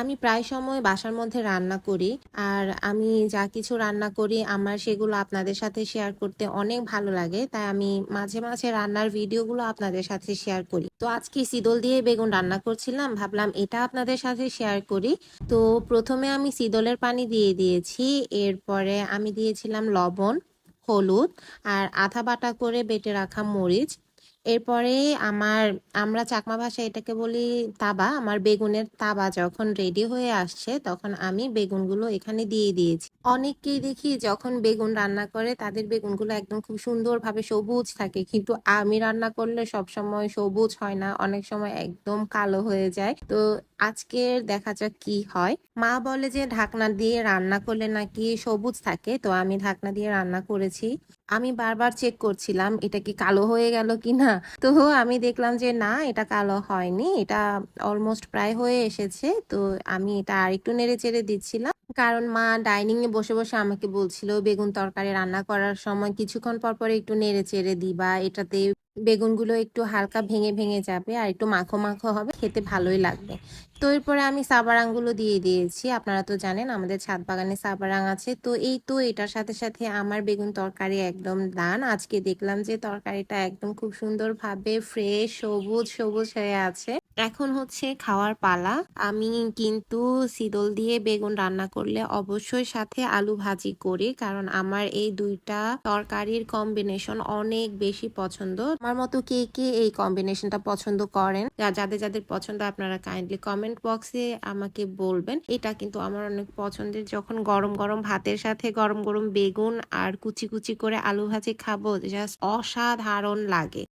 আমি প্রায় সময় বাসার মধ্যে রান্না করি আর আমি যা কিছু রান্না করি আমার সেগুলো আপনাদের সাথে শেয়ার করতে অনেক ভালো লাগে। তাই আমি মাঝে মাঝে রান্নার ভিডিওগুলো আপনাদের সাথে শেয়ার করি। তো আজকে সিদল দিয়ে বেগুন রান্না করছিলাম, ভাবলাম এটা আপনাদের সাথে শেয়ার করি। তো প্রথমে আমি সিদলের পানি দিয়ে দিয়েছি, এরপরে আমি দিয়েছিলাম লবণ, হলুদ আর আধা বাটা করে বেটে রাখা মরিচ। এরপরে আমার, আমরা চাকমা ভাষায় এটাকে বলি তাবা। আমার বেগুনের তাবা যখন রেডি হয়ে আসছে, তখন আমি বেগুনগুলো এখানে দিয়ে দিয়েছি। অনেককেই দেখি যখন বেগুন রান্না করে, তাদের বেগুনগুলো একদম খুব সুন্দরভাবে সবুজ থাকে। কিন্তু আমি রান্না করলে সবসময় সবুজ হয় না, অনেক সময় একদম কালো হয়ে যায়। তো আজকের দেখা যাক কি হয়। মা বলে যে, ঢাকনা দিয়ে রান্না করলে নাকি সবুজ থাকে? তো আমি ঢাকনা দিয়ে রান্না করেছি। আমি বারবার চেক করছিলাম, এটা কি কালো হয়ে গেল কি না? তো আমি দেখলাম যে, না, এটা কালো হয়নি। এটা অলমোস্ট প্রায় হয়ে এসেছে। তো আমি এটা আরেকটু নেড়ে চেড়ে দিচ্ছিলাম। কারণ মা ডাইনিং এ বসে বসে আমাকে বলছিল, বেগুন তরকারি রান্না করার সময় কিছুক্ষণ পর পর একটু নেড়ে চেড়ে দিবা। এটাতে বেগুনগুলো একটু হালকা ভেঙে ভেঙে যাবে আর একটু মাখো মাখো হবে, খেতে ভালোই লাগবে। তো এরপরে আমি সাবারাংগুলো দিয়ে দিয়েছি, আপনারা তো জানেন আমাদের ছাদ বাগানে সাবারাং আছে। তো এই তো এটার সাথে সাথে আমার বেগুন তরকারি একদম দান আজকে দেখলাম যে তরকারিটা একদম খুব সুন্দরভাবে ফ্রেশ সবুজ সবুজ হয়ে আছে। এখন হচ্ছে খাওয়ার পালা। আমি কিন্তু সিদল দিয়ে বেগুন রান্না করলে অবশ্যই সাথে আলু ভাজি করি, কারণ আমার এই দুইটা তরকারির কম্বিনেশন অনেক বেশি পছন্দ। আমার মতো কে কে এই কম্বিনেশনটা পছন্দ করেন? যাদের যাদের পছন্দ, আপনারা কাইন্ডলি কমেন্ট বক্সে আমাকে বলবেন। এটা কিন্তু আমার অনেক পছন্দের। যখন গরম গরম ভাতের সাথে গরম গরম বেগুন আর কুচি কুচি করে আলু ভাজি খাব জাস্ট অসাধারণ লাগে।